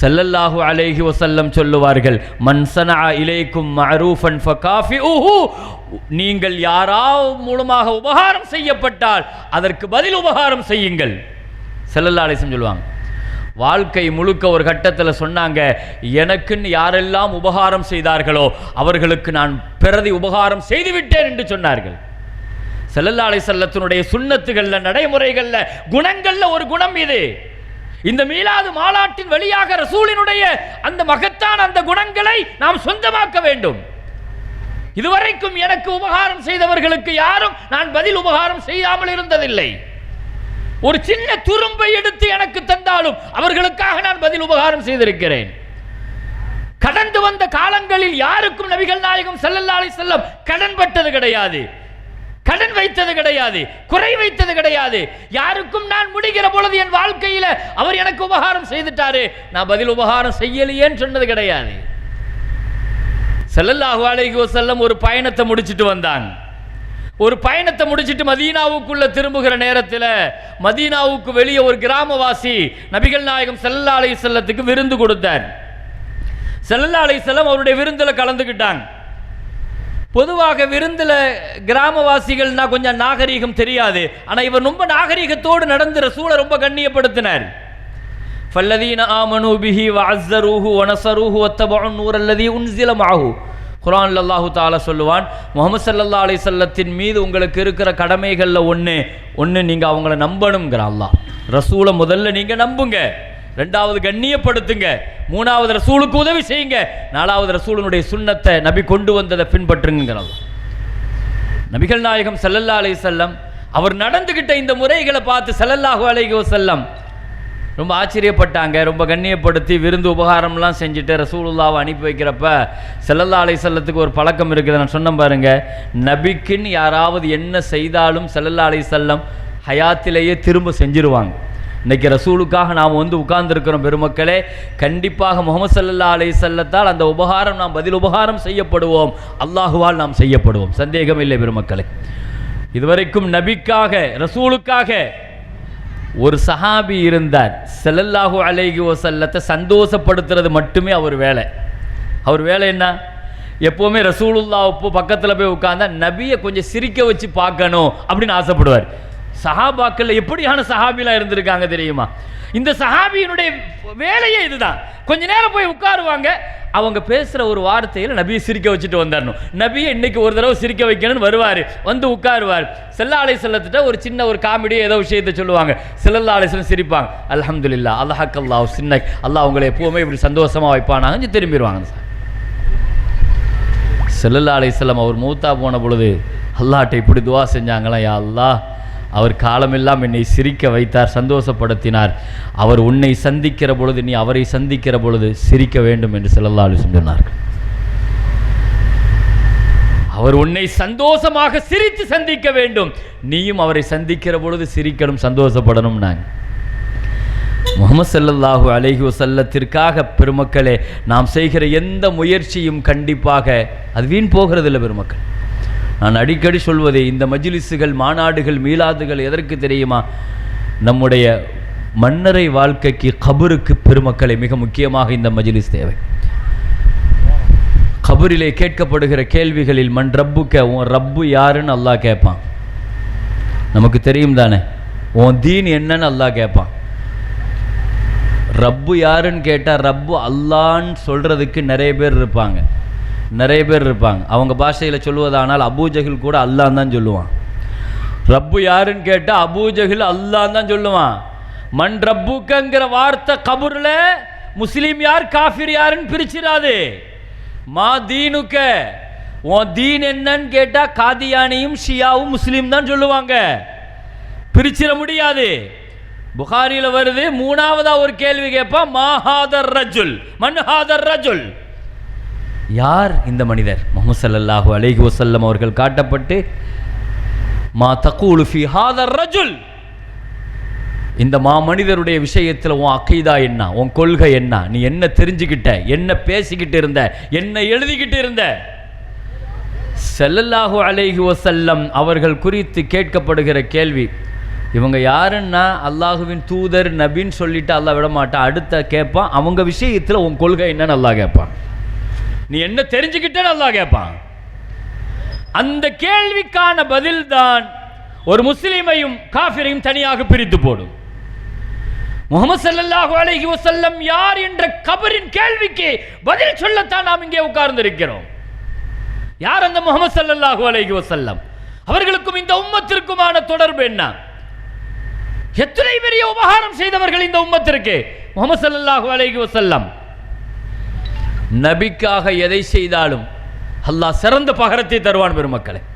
செல்லல்லாஹு அலைஹி வசல்லம் சொல்லுவார்கள் மன்சனா இலேக்கும் இலைக்கும் ஃபகாஃபி ஃபகாஃபிஉஹு நீங்கள் யாராவது மூலமாக உபகாரம் செய்யப்பட்டால் அதற்கு பதில் உபகாரம் செய்யுங்கள். செல்லல்லா அலேசம் சொல்லுவாங்க. வாழ்க்கை முழுக்க ஒரு கட்டத்தில் சொன்னாங்க எனக்குன்னு யாரெல்லாம் உபகாரம் செய்தார்களோ அவர்களுக்கு நான் பிறதி உபகாரம் செய்துவிட்டேன் என்று சொன்னார்கள். ஸல்லல்லாஹு அலைஹி வஸல்லத்தினுடைய சுன்னத்துகள்ல நடைமுறைகள்ல ஒரு குணம் இது. இந்த மீலாது மாலாட்டின் வழியாக ரசூலினுடைய அந்த மகத்தான அந்த குணங்களை நாம் சொந்தமாக்க வேண்டும். இதுவரைக்கும் எனக்கு உபகாரம் செய்தவர்களுக்கு யாரும் நான் பதில் உபகாரம் செய்யாமல் இருந்ததில்லை. ஒரு சின்ன துரும்பை எடுத்து எனக்கு தந்தாலும் அவர்களுக்காக நான் பதில் உபகாரம் செய்திருக்கிறேன். கடந்து வந்த காலங்களில் யாருக்கும் நபிகள் நாயகம் செல்லல்லாலை செல்லம் கடன்பட்டது கிடையாது. வைத்தது கிடையாது குறை வைத்தது கிடையாது. யாருக்கும் நான் முடிகிற பொழுது என் வாழ்க்கையில அவர் எனக்கு உபகாரம் செய்துட்டாரு. நான் பதில் உபகாரம் செய்யலையேன்னு சொன்னது கிடையாது. செல்லல்லாஹு அலைஹி செல்லம் ஒரு பயணத்தை முடிச்சிட்டு வந்தாங்க ஒரு பயணத்தை முடிச்சிட்டு மதீனாவுக்குள்ள திரும்புகிற நேரத்தில் மதீனாவுக்கு வெளியே ஒரு கிராமவாசி நபிகள் நாயகம் செல்லல்லா அலை செல்லத்துக்கு விருந்து கொடுத்தார். செல்லல்லா அலை செல்லம் அவருடைய விருந்தில் கலந்துக்கிட்டாங்க பொதுவாக விருந்தில் கிராமவாசிகள்னா கொஞ்சம் நாகரீகம் தெரியாது. ஆனால் இவர் ரொம்ப நாகரீகத்தோடு நடந்துற ரசூலை ரொம்ப கண்ணியப்படுத்தினார். ஃபல்லதீன ஆமனு பிஹி வஅஸ்ஸரூஹு வனசரூஹு வத்தபஉ நூர் அல்லதி உன்சில மஅஹு குரான் அல்லாஹு தாலா சொல்லுவான் முகமது சல்லா அலி வஸல்லத்தின் மீது உங்களுக்கு இருக்கிற கடமைகளில் ஒன்று ஒன்று நீங்கள் அவங்கள நம்பணுங்கிற அல்லாஹ். ரசூலை முதல்ல நீங்கள் நம்புங்க. ரெண்டாவது கண்ணியப்படுத்துங்க. மூணாவது ரசூலுக்கு உதவி செய்யுங்க. நாலாவது ரசூலனுடைய சுண்ணத்தை நபி கொண்டு வந்ததை பின்பற்றுங்க நபிகள் நாயகம் சல்லல்லா அலைஹி செல்லம் அவர் நடந்துகிட்ட இந்த முறைகளை பார்த்து ஸல்லல்லாஹு அலைகோ செல்லம் ரொம்ப ஆச்சரியப்பட்டாங்க. ரொம்ப கண்ணியப்படுத்தி விருந்து உபகாரம்லாம் செஞ்சுட்டு ரசூலுல்லாவை அனுப்பி வைக்கிறப்ப செல்லல்லா அலை செல்லத்துக்கு ஒரு பழக்கம் இருக்குது. நான் சொன்னேன் பாருங்க நபிக்குன்னு யாராவது என்ன செய்தாலும் செல்லல்லா அலை செல்லம் ஹயாத்திலேயே திரும்ப செஞ்சிருவாங்க. இன்னைக்கு ரசூலுக்காக நாம் வந்து உட்கார்ந்துருக்கிறோம் பெருமக்களே. கண்டிப்பாக முகமது சல்லா அலை செல்லத்தால் அந்த உபகாரம் நாம் பதில் உபகாரம் செய்யப்படுவோம். அல்லாஹுவால் நாம் செய்யப்படுவோம். சந்தேகம் இல்லை பெருமக்களே. இதுவரைக்கும் நபிக்காக ரசூலுக்காக ஒரு சஹாபி இருந்தார். செல்லல்லாஹு அலைஹி செல்லத்தை சந்தோஷப்படுத்துறது மட்டுமே அவர் வேலை. அவர் வேலை என்ன? எப்போவுமே ரசூலுல்லா இப்போ பக்கத்தில் போய் உட்காந்தா நபியை கொஞ்சம் சிரிக்க வச்சு பார்க்கணும் அப்படின்னு ஆசைப்படுவார். சஹாபாக்கள் எப்படியான சஹாபிலாம் இருந்திருக்காங்க தெரியுமா? இந்த சஹாபியினுடைய வேலையே இதுதான். கொஞ்ச நேரம் போய் உட்காருவாங்க. அவங்க பேசுகிற ஒரு வார்த்தையில் நபியை சிரிக்க வச்சுட்டு வந்துடணும் நபியை இன்னைக்கு ஒரு தடவை சிரிக்க வைக்கணும்னு வருவார். வந்து உட்காருவார். செல்லாலை செல்லத்திட்ட ஒரு சின்ன ஒரு காமெடியோ ஏதோ விஷயத்த சொல்லுவாங்க. செல்லல்லாலை செல்லம் சிரிப்பாங்க. அல்ஹம்துலில்லா அல்லாஹக்கல்லா சின்ன அல்லாஹ் அவங்களை எப்போவுமே இப்படி சந்தோஷமாக வைப்பானாங்க திரும்பிடுவாங்க சார் செல்லல்லாலை செல்லம் அவர் மூத்தா போன பொழுது அல்லாட்ட இப்படி துவா செஞ்சாங்களா யா அல்லாஹ்? அவர் காலமெல்லாம் என்னை சிரிக்க வைத்தார் சந்தோஷப்படுத்தினார். அவர் உன்னை சந்திக்கிற பொழுது நீ அவரை சந்திக்கிற பொழுது சிரிக்க வேண்டும் என்று செல்லல்லா அலிஸ்லம் சொன்னார்கள். அவர் உன்னை சந்தோஷமாக சிரித்து சந்திக்க வேண்டும். நீயும் அவரை சந்திக்கிற பொழுது சிரிக்கணும் சந்தோஷப்படணும் நாங்கள் முகமது ஸல்லல்லாஹு அலைஹி வஸல்லத்திற்காக பெருமக்களே நாம் செய்கிற எந்த முயற்சியும் கண்டிப்பாக அது வீண் போகிறதில்லை பெருமக்கள். நான் அடிக்கடி சொல்வதே இந்த மஜிலிஸுகள் மாநாடுகள் மீளாதுகள் எதற்கு தெரியுமா? நம்முடைய மன்னரை வாழ்க்கைக்கு கபருக்கு பெருமக்களை மிக முக்கியமாக இந்த மஜிலிஸ் தேவை. கபரிலே கேட்கப்படுகிற கேள்விகளில் மண் ரப்புக்க உன் ரப்பு யாருன்னு அல்லாஹ் கேட்பான். நமக்கு தெரியும் தானே உன் தீன் என்னன்னு அல்லாஹ் கேட்பான். ரப்பு யாருன்னு கேட்டால் ரப்பு அல்லான்னு சொல்கிறதுக்கு நிறைய பேர் இருப்பாங்க. நிறைய பேர் இருப்பாங்க. அவங்க பாஷையில் சொல்லுவதானால் அபூஜகில் கூட அல்லான் தான் சொல்லுவான். ரப்பு யாருன்னு கேட்டால் அபூஜகில் அல்லான் தான் சொல்லுவான். மண் ரப்புக்கங்கிற வார்த்தை கபூரில் முஸ்லீம் யார் காஃபிர் யாருன்னு பிரிச்சிடாது. மா தீனுக்க. உன் தீன் என்னன்னு கேட்டால் காதியானியும் ஷியாவும் முஸ்லீம் தான் சொல்லுவாங்க. பிரிச்சிட முடியாது. புகாரியில் வருது மூணாவதாக ஒரு கேள்வி கேட்பான் மாஹாதர் ரஜுல். மன்ஹாதர் ரஜுல். யார் இந்த மனிதர்? முகமது சல்லாஹூ அலைஹி வசல்லம் அவர்கள் காட்டப்பட்டு மா தக்கூலு ஃபி ஹாதர் ரஜுல். இந்த மா மனிதருடைய விஷயத்தில் உன் அக்கைதா என்ன? உன் கொள்கை என்ன? நீ என்ன தெரிஞ்சுக்கிட்ட என்ன பேசிக்கிட்டு இருந்த? என்ன எழுதிக்கிட்டு இருந்த? செல்லல்லாஹு அலைஹி வசல்லம் அவர்கள் குறித்து கேட்கப்படுகிற கேள்வி இவங்க யாருன்னா? அல்லாஹுவின் தூதர் நபின்னு சொல்லிட்டு அல்லாஹ் விட மாட்டான் அடுத்த கேட்பான் அவங்க விஷயத்தில் உன் கொள்கை என்னன்னு நல்லா கேட்பான் நீ என்ன தெரிஞ்சுக்கிட்டேன்னு நல்லா கேட்பான் அந்த கேள்விக்கான பதில்தான் ஒரு முஸ்லீமையும் காஃபிரையும் தனியாக பிரித்து போடும். முகமது சல்லாஹு அலஹி வசல்லம் யார் என்ற கபரின் கேள்விக்கு பதில் சொல்லத்தான் நாம் இங்கே உட்கார்ந்திருக்கிறோம். யார் அந்த முகமது சல்லாஹு அலஹி வசல்லம் அவர்களுக்கும் இந்த உம்மத்திற்குமான தொடர்பு என்ன? எத்தனை பெரிய உபகாரம் செய்தவர்கள் இந்த உம்மத்திற்கு? முகமது ஸல்லல்லாஹு அலஹி வசல்லம் நபிக்காக எதை செய்தாலும் அல்லாஹ் சிறந்த பகரத்தை தருவான் பெருமக்களை.